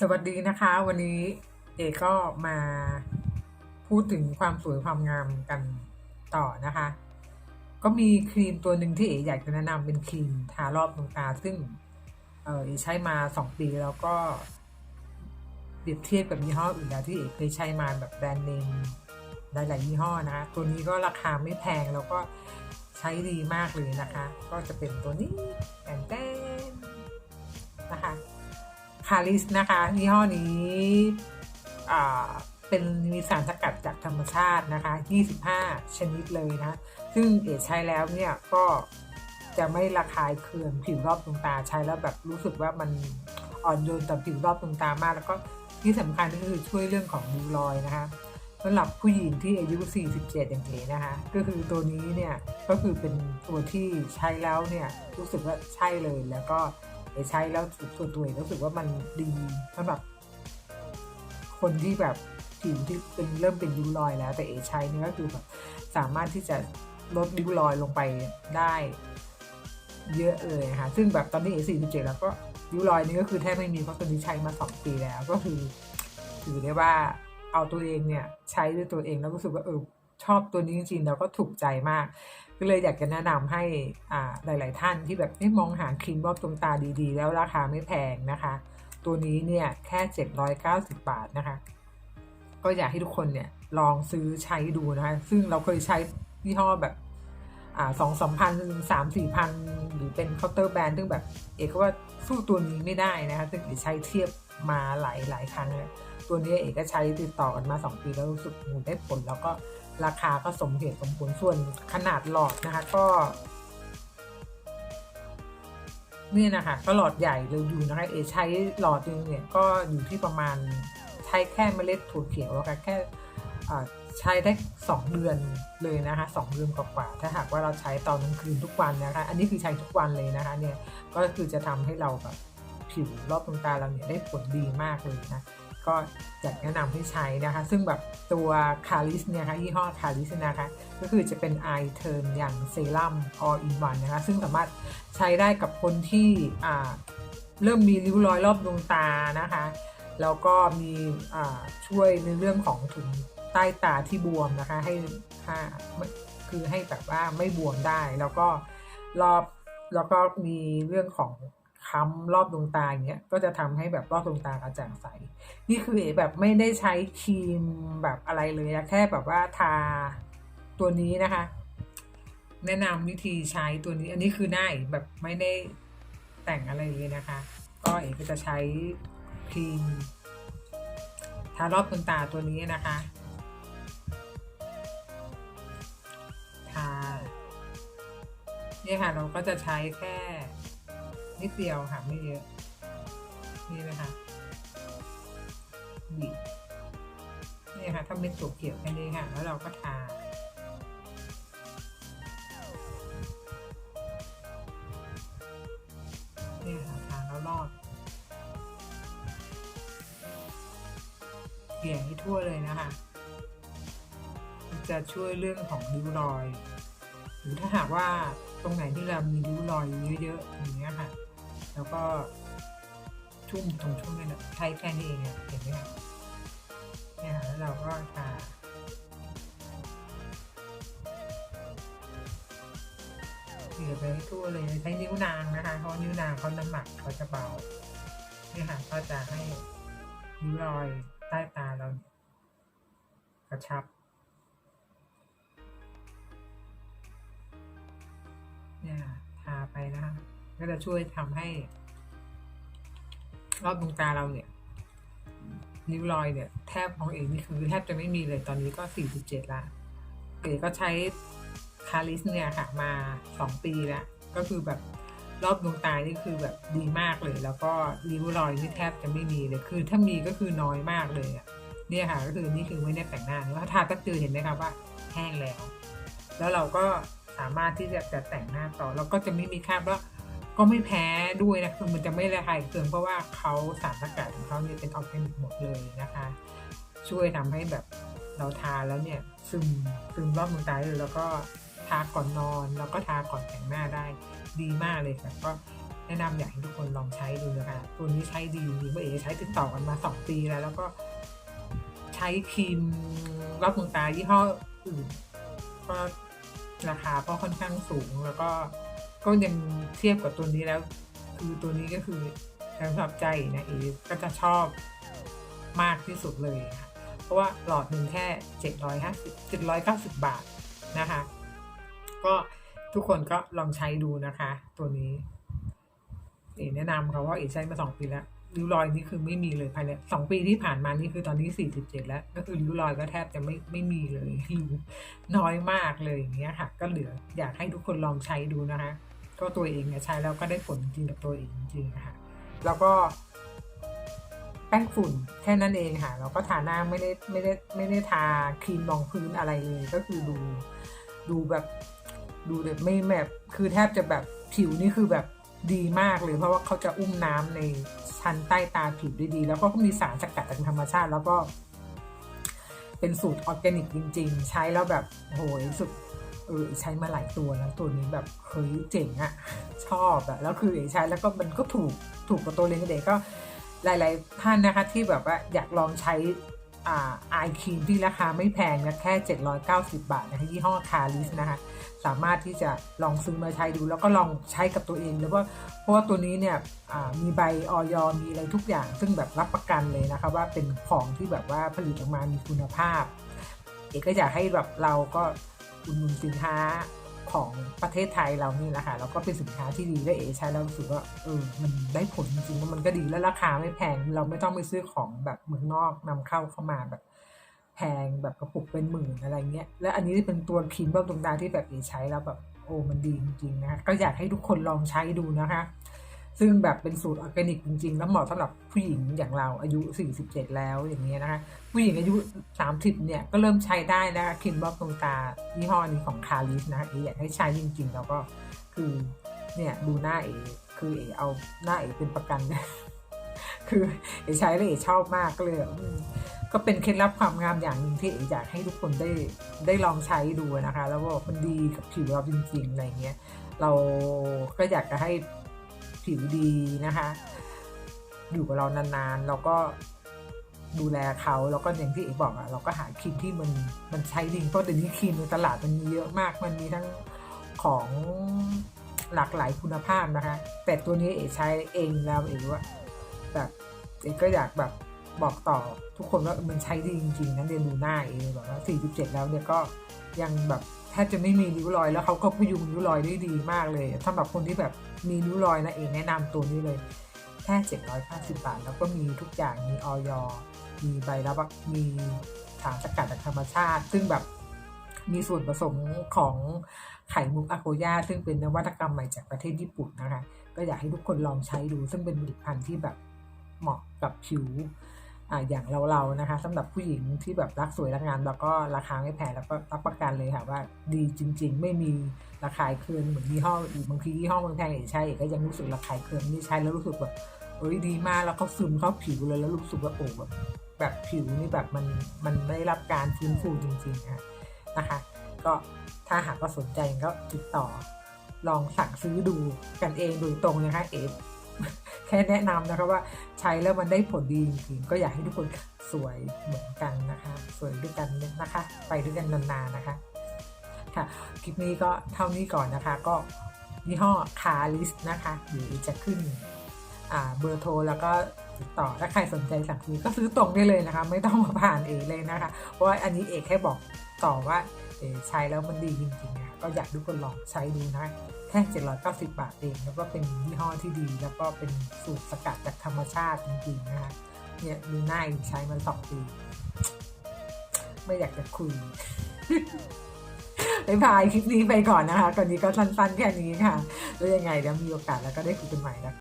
สวัสดีนะคะ วันนี้เอกก็มาพูดถึงความสวยความงามกันต่อนะคะ ก็มีครีมตัวหนึ่งที่เอกอยากจะแนะนำเป็นครีมทารอบดวงตา ซึ่งเออใช้มาสองปีแล้วก็เปรียบเทียบกับยี่ห้ออื่นแล้วที่เอกเคยใช้มาแบบแบรนด์เนมหลายๆยี่ห้อนะคะ ตัวนี้ก็ราคาไม่แพงแล้วก็ใช้ดีมากเลยนะคะ ก็จะเป็นตัวนี้แอนเต้นนะคะ คาริสนะคะยี่ห้อนี้เป็นมีสารสกัดจากธรรมชาตินะคะ 25 ชนิดเลยนะ ซึ่งเอใช้แล้วเนี่ยก็จะไม่ระคายเคืองผิวรอบดวงตาใช้แล้วแบบรู้สึกว่ามันอ่อนโยนต่อผิวรอบดวงตามาก แล้วก็ที่สำคัญก็คือช่วยเรื่องของริ้วรอยนะคะสำหรับผู้หญิงที่อายุ 47 อย่างเอนะคะ ก็คือตัวนี้เนี่ยก็คือเป็นตัวที่ใช้แล้วเนี่ยรู้สึกว่าใช่เลยแล้วก็ เอใช้แล้วส่วนตัวเองรู้สึกว่ามันดีสำหรับ คนที่แบบผิวที่เป็นเริ่มเป็นริ้วรอยแล้ว แต่เอใช้นี่ก็คือแบบสามารถที่จะลดริ้วรอยลงไปได้ เยอะเลยนะคะซึ่งแบบตอนนี้เอสี่สิบเจ็ดแล้วก็ริ้วรอยนี่ก็คือแทบไม่มีเพราะตอนนี้ใช้มาสองปีแล้วก็คือ ถือได้ว่าเอาตัวเองเนี่ย ใช้ด้วยตัวเองแล้วรู้สึกว่าเออชอบตัวนี้จริงๆแล้วก็ถูกใจมาก ก็เลยอยากจะแนะนำให้หลาย ๆ ท่านที่แบบไม่มองหาครีมรอบดวงตาดีๆ แล้วราคาไม่แพงนะคะ ตัวนี้เนี่ยแค่ 790 บาทนะคะ ก็อยากให้ทุกคนเนี่ยลองซื้อใช้ดูนะคะ ซึ่งเราเคยใช้ยี่ห้อแบบสองสามพันสามสี่พันหรือเป็นเคาน์เตอร์แบรนด์ซึ่งแบบ เอกว่าสู้ตัวนี้ไม่ได้นะคะซึ่งเอกใช้เทียบ มาหลายหลายครั้งเลยตัวนี้เอกก็ใช้ติดต่อกันมา 2 ปีแล้วรู้สึกได้ผลแล้วก็ราคาก็สมเหตุสมผลส่วนขนาดหลอดนะคะก็เนี่ยนะคะก็หลอดใหญ่เลยอยู่นะคะเอใช้หลอดนึงเนี่ยก็อยู่ที่ประมาณใช้แค่เมล็ดถั่วเขียวอะคะแค่ใช้ได้ 2 เดือนเลยนะคะ2เดือนกว่าๆถ้าหากว่าเราใช้ตอนกลางคืนทุกวันนะคะ อันนี้คือใช้ทุกวันเลยนะคะเนี่ยก็คือจะทำให้เราแบบ ผิวรอบดวงตาเราเนี่ยได้ผลดีมากเลยนะ ก็อยากแนะนำให้ใช้นะคะ ซึ่งแบบตัวคาริสเนี่ยคะยี่ห้อคาริสนะคะ ก็คือจะเป็น eye turn อย่างเซรั่ม all in one นะคะ ซึ่งสามารถใช้ได้กับคนที่เริ่มมีริ้วรอยรอบดวงตานะคะ แล้วก็มีช่วยในเรื่องของถุงใต้ตาที่บวมนะคะ ให้คือให้แบบว่าไม่บวมได้ แล้วก็รอบแล้วก็มีเรื่องของ ค้ำรอบดวงตาอย่างเงี้ยก็จะทำให้แบบรอบดวงตากระจ่างใส นี่คือเอ๋แบบไม่ได้ใช้ครีมแบบอะไรเลยนะแค่แบบว่าทาตัวนี้นะคะ แนะนำวิธีใช้ตัวนี้ อันนี้คือหน้าเอแบบไม่ได้แต่งอะไรเลยนะคะ ก็เอ๋ก็จะใช้ครีมทารอบดวงตาตัวนี้นะคะทาเนี่ยค่ะเราก็จะใช้แค่ นิดเดียวค่ะไม่เยอะ นี่นะคะบีนี่ค่ะถ้าเม็ดตัวเขียวแค่นี้ค่ะ แล้วเราก็ทาเนี่ยค่ะทาแล้วรอดเกลี่ยให้ทั่วเลยนะคะจะช่วยเรื่องของริ้วรอย หรือถ้าหากว่าตรงไหนที่เรามีริ้วรอยเยอะๆอย่างเงี้ยค่ะ แล้วก็ชุ่มตรงชุ่มนี่แหละใช้แค่นี้เองเห็นไหมคะเนี่ยค่ะแล้วเราก็ทาเกลี่ยไปให้ทั่วเลยใช้นิ้วนางนะคะเพราะนิ้วนางเขาน้ำหนักเขาจะเบาเนี่ยค่ะก็จะให้ริ้วรอยใต้ตาเรากระชับเนี่ยทาไปนะคะ ก็จะช่วยทำให้ รอบดวงตาเราเนี่ยริ้วรอยเนี่ย แทบของเอกนี่คือแทบจะไม่มีเลยตอนนี้ก็ 47 ละเอกก็ใช้คาริสเนี่ยค่ะ มา 2 ปีแล้วก็คือแบบรอบดวงตานี่คือแบบดีมากเลย แล้วก็ริ้วรอยนี่แทบจะไม่มีเลยคือ ถ้ามีก็คือน้อยมากเลยอะเนี่ยค่ะก็คือนี่คือไม่ได้แต่งหน้าแล้วทาแป๊บเดียวเห็นไหมคะว่าแห้งแล้ว แล้วเราก็สามารถที่จะจะแต่งหน้าต่อ แล้วก็จะไม่มีคราบแล้ว ก็ไม่แพ้ด้วยนะคือมันจะไม่ระคายเคืองเพราะว่าเขาสารสกัดของเขาเนี่ยเป็นออร์แกนิกหมดเลยนะคะ ช่วยทำให้แบบเราทาแล้วเนี่ยซึมซึมรอบดวงตาเลยแล้วก็ทาก่อนนอน แล้วก็ทาก่อนแต่งหน้าได้ดีมากเลยค่ะก็แนะนำอยากให้ทุกคนลองใช้ดูนะคะตัวนี้ใช้ดีจริงๆเมื่อเอ๋ใช้ติดต่อกันมาสองปีแล้ว แล้วก็ใช้ครีมรอบดวงตายี่ห้ออื่นก็ราคาก็ค่อนข้างสูงแล้วก็ ก็ยังเทียบกับตัวนี้แล้ว คือตัวนี้ก็คือสำหรับใจนะเอก็จะชอบมากที่สุดเลยค่ะเพราะว่าหลอดหนึ่งแค่เจ็ดร้อยห้าสิบเจ็ดร้อยเก้าสิบบาทนะคะ ก็ทุกคนก็ลองใช้ดูนะคะ ตัวนี้เอแนะนำเขาว่าเอใช้มาสองปีแล้วริ้วรอยนี่คือไม่มีเลยภายในสองปีที่ผ่านมานี่คือตอนนี้สี่สิบเจ็ดแล้ว ก็คือริ้วรอยก็แทบจะไม่ไม่มีเลยน้อยมากเลยอย่างเงี้ยค่ะ ก็เหลืออยากให้ทุกคนลองใช้ดูนะคะ ก็ตัวเองเนี่ยใช้แล้วก็ได้ผลจริงกับตัวเองจริงๆนะคะแล้วก็แป้งฝุ่นแค่นั้นเองค่ะแล้วก็ทาหน้าไม่ได้ไม่ได้ไม่ได้ทาครีมรองพื้นอะไรเลย ก็คือดูดูแบบดูแบบไม่แบบคือแทบจะแบบผิวนี่คือแบบดีมากเลย เพราะว่าเขาจะอุ้มน้ำในชั้นใต้ตาผิวได้ดี แล้วก็มีสารสกัดจากธรรมชาติ แล้วก็ เป็นสูตรออร์แกนิกจริง ๆ ใช้แล้วแบบโอ้โหสุด เออใช้มาหลายตัวแล้วตัวนี้แบบเฮ้ยเจ๋งอะชอบอะแล้วคือใช้แล้วก็มันก็ถูกถูกกับตัวเลนเด็กก็หลาย ๆ ท่านนะคะที่แบบว่าอยากลองใช้อ่าไอครีมที่ราคาไม่แพงนะแค่ 790 บาทนะคะยี่ห้อคาริสนะคะสามารถที่จะลองซื้อมาใช้ดู แล้วก็ลองใช้กับตัวเองแล้วว่าเพราะว่าตัวนี้เนี่ยมีใบออยมีอะไรทุกอย่าง ซึ่งแบบรับประกันเลยนะคะว่าเป็นของที่แบบว่าผลิตออกมามีคุณภาพ เอกก็อยากให้แบบเราก็ อุดหนุนสินค้าของประเทศไทยเรานี่แหละค่ะแล้วก็เป็นสินค้าที่ดีและเอใช้แล้วรู้สึกว่าเออมันได้ผลจริงๆแล้วมันก็ดีและราคาไม่แพง เราไม่ต้องไปซื้อของแบบเมืองนอกนำเข้าเข้ามาแบบ แพงแบบกระปุกเป็นหมื่นอะไรเงี้ยและอันนี้เป็นตัวครีมบำรุงตาที่แบบเอใช้แล้วแบบโอ้มันดีจริงๆนะก็อยากให้ทุกคนลองใช้ดูนะคะ ซึ่งแบบเป็นสูตรออร์แกนิกจริงๆ แล้วเหมาะสำหรับผู้หญิงอย่างเราอายุ 47 แล้วอย่างเงี้ยนะคะ ผู้หญิงอายุ 30 เนี่ย ก็เริ่มใช้ได้นะคะคินบล็อกตรงตายี่ห้อนี้ของคาริสนะคะเออยากให้ใช้จริงๆแล้วก็คือเนี่ยดูหน้าเอคือเอเอาหน้าเอเป็นประกัน คือเอใช้แล้วเอชอบมากก็เลยก็เป็นเคล็ดลับความงามอย่างหนึ่งที่เออยากให้ทุกคนได้ได้ลองใช้ดูนะคะ แล้วก็มันดีกับผิวเราจริงๆอะไรเงี้ยเราก็อยากจะให้ ผิวดีนะคะ อยู่กับเรานานๆแล้วก็ดูแลเขาแล้วก็อย่างที่เอกบอกอะเราก็หาครีมที่มันมันใช้ดีเพราะเดี๋ยวนี้ครีมในตลาดมันมีเยอะมาก มันมีทั้งของหลากหลายคุณภาพนะคะ แต่ตัวนี้เอกใช้เองแล้วเอกว่าแบบเอกก็อยากแบบบอกต่อทุกคนว่ามันใช้ดีจริงๆนะเรียนดูหน้าเองแบบว่า47 แล้วเนี่ยก็ยังแบบ แทบจะไม่มีริ้วรอยแล้วเขาก็พยุงริ้วรอยได้ดีมากเลยสำหรับคนที่แบบมีริ้วรอยนะเองแนะนำตัวนี้เลย แค่ 750 บาท แล้วก็มีทุกอย่างมีออยมีใบรับมีสารสกัดจากธรรมชาติ ซึ่งแบบมีส่วนผสมของไข่มุกอะโกย่าซึ่งเป็นนวัตกรรมใหม่จากประเทศญี่ปุ่นนะคะ ก็อยากให้ทุกคนลองใช้ดู ซึ่งเป็นผลิตภัณฑ์ที่แบบเหมาะกับผิว อ่าอย่างเราๆนะคะสำหรับผู้หญิงที่แบบรักสวยรักงามแล้วก็ราคาไม่แพงแล้วก็รับประกันเลยค่ะว่าดีจริง ๆ ไม่มีระคายเคืองเหมือนยี่ห้ออื่นบางทียี่ห้อเมืองไทยเอกใช่เอกก็ยังรู้สึกระคายเคืองนี่ใช้แล้วรู้สึกแบบเอ้ยดีมากแล้วก็ซึมเข้าผิวเลยแล้วรู้สึกว่าโอ้แบบแบบผิวนี่แบบมันมันได้รับการฟื้นฟูจริงๆค่ะนะคะ ก็ถ้าหากว่าสนใจก็ติดต่อลองสั่งซื้อดูกันเองโดยตรงนะคะเอฟ แค่แนะนำนะคะว่าใช้แล้วมันได้ผลดีจริงๆก็อยากให้ทุกคนสวยเหมือนกันนะคะ สวยด้วยกันนะคะ ไปด้วยกันนานๆนะคะ ค่ะคลิปนี้ก็เท่านี้ก่อนนะคะ ก็ยี่ห้อคาลิสนะคะเดี๋ยวจะขึ้นเบอร์โทรแล้วก็ติดต่อถ้าใครสนใจสั่งซื้อก็ซื้อตรงได้เลยนะคะ ไม่ต้องมาผ่านเอกเลยนะคะ เพราะว่าอันนี้เอกแค่บอกต่อว่าเออใช้แล้วมันดีจริงๆนะก็อยากทุกคนลองใช้ดูนะ ค่790 บาทเองแล้วก็เป็นยี่ห้อที่ดี แล้วก็เป็นสูตรสกัดจากธรรมชาติจริงๆนะคะเนี่ยมีหน้าอยู่ใช้มันสองปี ไม่อยากจะคุยไปพายคลิปนี้ไปก่อนนะคะตอนนี้ก็สั้นๆแค่นี้ค่ะ แล้วยังไงเดี๋ยวมีโอกาสแล้วก็ได้คุยกันใหม่นะคะ